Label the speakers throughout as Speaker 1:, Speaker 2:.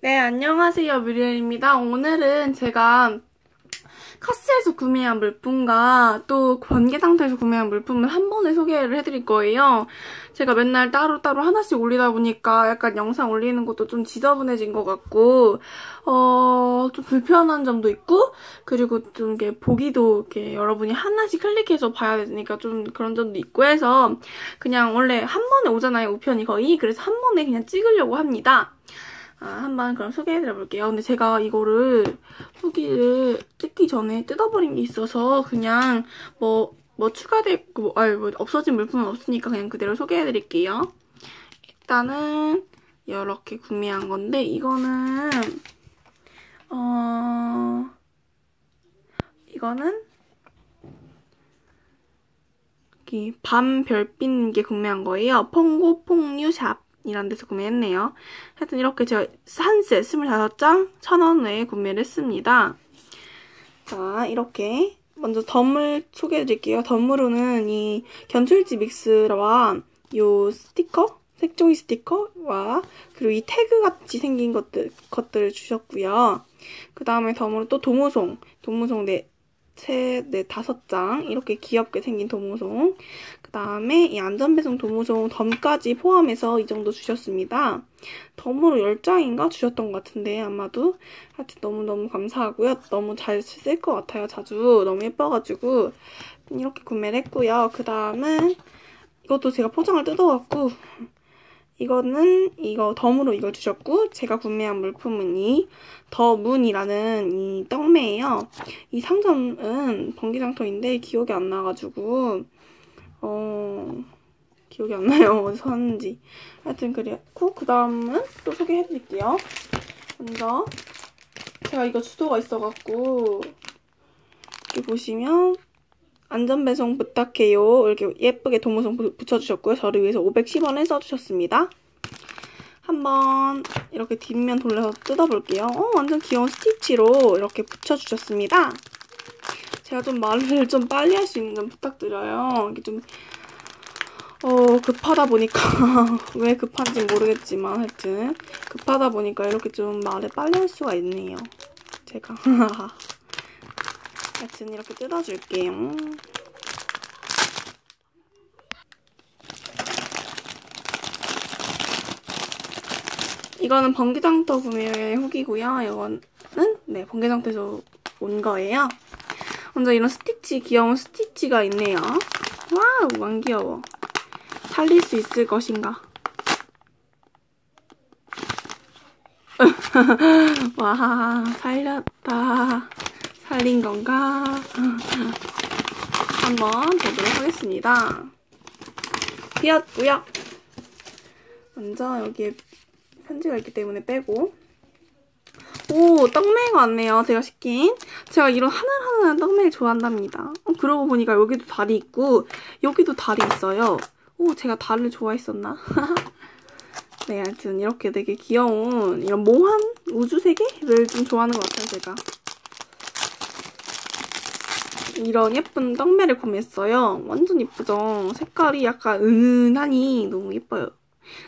Speaker 1: 네, 안녕하세요. 뮤리엘입니다. 오늘은 제가 카스에서 구매한 물품과 또 번개 상태에서 구매한 물품을 한 번에 소개를 해드릴 거예요. 제가 맨날 따로따로 하나씩 올리다 보니까 약간 영상 올리는 것도 좀 지저분해진 것 같고, 어, 좀 불편한 점도 있고, 그리고 좀 이렇게 보기도 이렇게 여러분이 하나씩 클릭해서 봐야 되니까 좀 그런 점도 있고 해서 그냥 원래 한 번에 오잖아요, 우편이 거의. 그래서 한 번에 그냥 찍으려고 합니다. 아, 한번 그럼 소개해드려 볼게요. 근데 제가 이거를 후기를 찍기 전에 뜯어버린 게 있어서 그냥 뭐, 뭐 추가됐고, 뭐, 아니, 뭐 없어진 물품은 없으니까 그냥 그대로 소개해드릴게요. 일단은 이렇게 구매한 건데 이거는 어 이거는 여기 밤 별빛 게 구매한 거예요. 퐁고 퐁뉴샵 이란 데서 구매했네요. 하여튼 이렇게 제가 한 셋 25장 1,000원에 구매를 했습니다. 자, 이렇게 먼저 덤을 소개해드릴게요. 덤으로는 이 견출지 믹스와 이 스티커, 색종이 스티커와 그리고 이 태그 같이 생긴 것들, 것들을 주셨고요. 그 다음에 덤으로 또 도무송, 도무송 네, 세, 네, 다섯 장 이렇게 귀엽게 생긴 도무송 그 다음에 이 안전배송 도무송 덤까지 포함해서 이 정도 주셨습니다. 덤으로 10장인가 주셨던 것 같은데 아마도 하여튼 너무너무 감사하고요. 너무 잘 쓸 것 같아요. 자주 너무 예뻐가지고 이렇게 구매를 했고요. 그 다음은 이것도 제가 포장을 뜯어갖고 이거는 이거 덤으로 이걸 주셨고 제가 구매한 물품은 이 더문이라는 이 떡매예요. 이 상점은 번기장터인데 기억이 안 나가지고 어 기억이 안 나요. 어디서 샀는지. 하여튼 그랬고 그 다음은 또 소개해드릴게요. 먼저 제가 이거 주소가 있어갖고 이렇게 보시면 안전배송 부탁해요. 이렇게 예쁘게 도무송 붙여주셨고요. 저를 위해서 510원을 써주셨습니다. 한번 이렇게 뒷면 돌려서 뜯어볼게요. 어, 완전 귀여운 스티치로 이렇게 붙여주셨습니다. 제가 좀 말을 좀 빨리 할 수 있는 점 부탁드려요. 이게 좀 어, 급하다 보니까 왜 급한지 모르겠지만 하여튼 급하다 보니까 이렇게 좀 말을 빨리 할 수가 있네요. 제가 하 여튼 이렇게 뜯어줄게요. 이거는 번개장터 구매 후기고요. 이거는 네 번개장터에서 온 거예요. 먼저 이런 스티치, 귀여운 스티치가 있네요. 와우, 완 귀여워. 살릴 수 있을 것인가? 와, 살렸다. 살린 건가? 한번 보도록 하겠습니다. 비었고요. 먼저 여기에 편지가 있기 때문에 빼고 오 떡메이가 왔네요. 제가 시킨. 제가 이런 하늘하늘한 떡메이 좋아한답니다. 어, 그러고 보니까 여기도 달이 있고 여기도 달이 있어요. 오 제가 달을 좋아했었나? 네 하여튼 이렇게 되게 귀여운 이런 모한 우주세계를 좀 좋아하는 것 같아요 제가. 이런 예쁜 떡매를 구매했어요. 완전 예쁘죠? 색깔이 약간 은은하니 너무 예뻐요.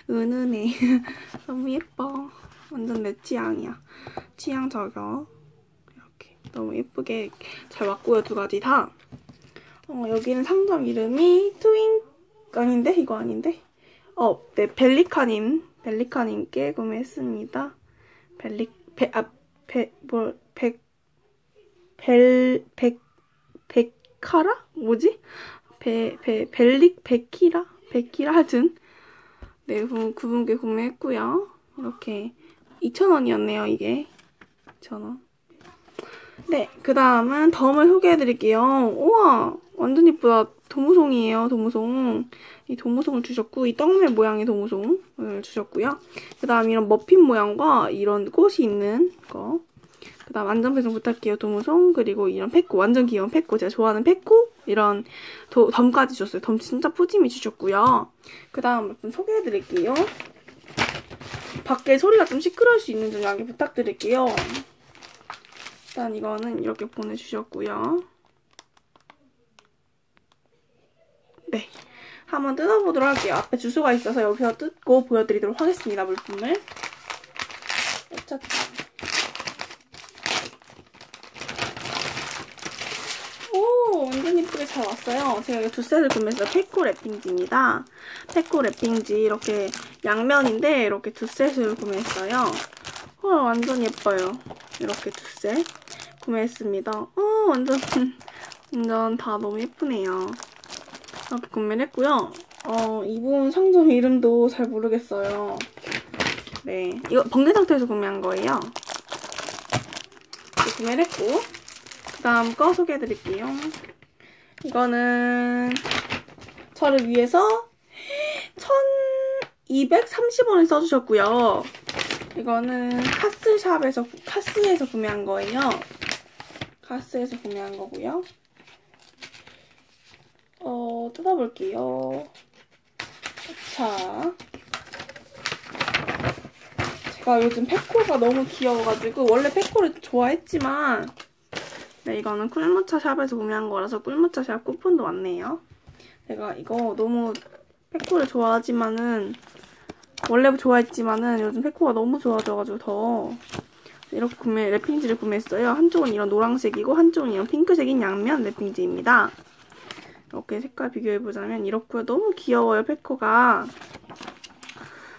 Speaker 1: 은은해. 너무 예뻐. 완전 내 취향이야. 취향 저격. 이렇게 너무 예쁘게 잘 왔고요. 두 가지 다. 어, 여기는 상점 이름이 트윈 아닌데? 이거 아닌데? 어, 네, 벨리카님. 벨리카님께 구매했습니다. 벨리, 베, 아, 베, 뭘, 백, 벨, 백, 베카라? 뭐지? 베, 베, 벨릭, 베키라? 베키라? 하여튼. 네, 그분께 구매했고요. 이렇게 2,000원이었네요, 이게. 2,000원. 네, 그 다음은 덤을 소개해드릴게요. 우와, 완전 이쁘다. 도무송이에요, 도무송. 이 도무송을 주셨고, 이 떡멜 모양의 도무송을 주셨고요. 그 다음 이런 머핀 모양과 이런 꽃이 있는 거. 그 다음 안전 배송 부탁해요. 도무송. 그리고 이런 팩코 완전 귀여운 팩코 제가 좋아하는 팩코 이런 도, 덤까지 주셨어요. 덤 진짜 푸짐히 주셨고요. 그 다음 몇분 소개해드릴게요. 밖에 소리가 좀 시끄러울 수 있는 점 양해 부탁드릴게요. 일단 이거는 이렇게 보내주셨고요. 네. 한번 뜯어보도록 할게요. 앞에 주소가 있어서 여기서 뜯고 보여드리도록 하겠습니다 물품을. 꽂혔다. 오, 완전 예쁘게 잘 왔어요. 제가 이두 셋을 구매했어요. 페코 랩핑지입니다. 페코 랩핑지 이렇게 양면인데 이렇게 두 셋을 구매했어요. 헐, 완전 예뻐요. 이렇게 두 셋 구매했습니다. 어, 완전, 완전 다 너무 예쁘네요. 이렇게 구매를 했고요. 어, 이분 상점 이름도 잘 모르겠어요. 네. 이거 번개 상태에서 구매한 거예요. 구매를 했고, 그 다음 거 소개해드릴게요. 이거는 저를 위해서 1230원을 써주셨고요. 이거는 카스샵에서, 카스에서 구매한 거예요. 카스에서 구매한 거고요. 어, 뜯어볼게요. 자. 제가 요즘 페코가 너무 귀여워가지고, 원래 페코를 좋아했지만, 네, 이거는 꿀무차 샵에서 구매한 거라서 꿀무차 샵 쿠폰도 왔네요. 제가 이거 너무 페코를 좋아하지만은, 원래 좋아했지만은 요즘 페코가 너무 좋아져가지고 더 이렇게 구매, 랩핑지를 구매했어요. 한쪽은 이런 노란색이고 한쪽은 이런 핑크색인 양면 랩핑지입니다. 이렇게 색깔 비교해보자면 이렇고요. 너무 귀여워요, 페코가.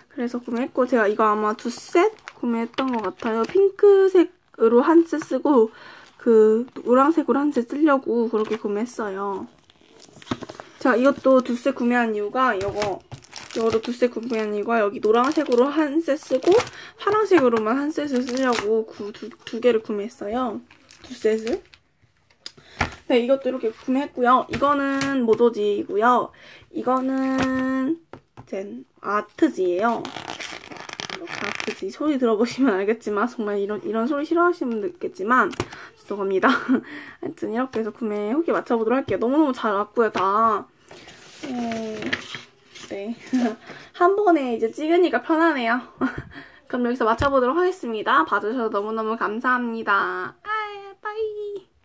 Speaker 1: 그래서 구매했고 제가 이거 아마 두 셋 구매했던 것 같아요. 핑크색으로 한 셋 쓰고 그 노란색으로 한셋 쓰려고 그렇게 구매했어요. 자, 이것도 두셋 구매한 이유가 이거 이거도 두셋 구매한 이유가 여기 노란색으로 한셋 쓰고 파란색으로만 한 셋을 쓰려고 두, 두 개를 구매했어요. 두 셋을. 네, 이것도 이렇게 구매했고요. 이거는 모조지이고요. 이거는 젠 아트지예요. 아트지 소리 들어보시면 알겠지만 정말 이런 이런 소리 싫어하시는 분도 있겠지만 죄송합니다. 하여튼 이렇게 해서 구매 후기 맞춰보도록 할게요. 너무너무 잘 왔고요, 다. 음, 네. 한 번에 이제 찍으니까 편하네요. 그럼 여기서 맞춰보도록 하겠습니다. 봐주셔서 너무너무 감사합니다.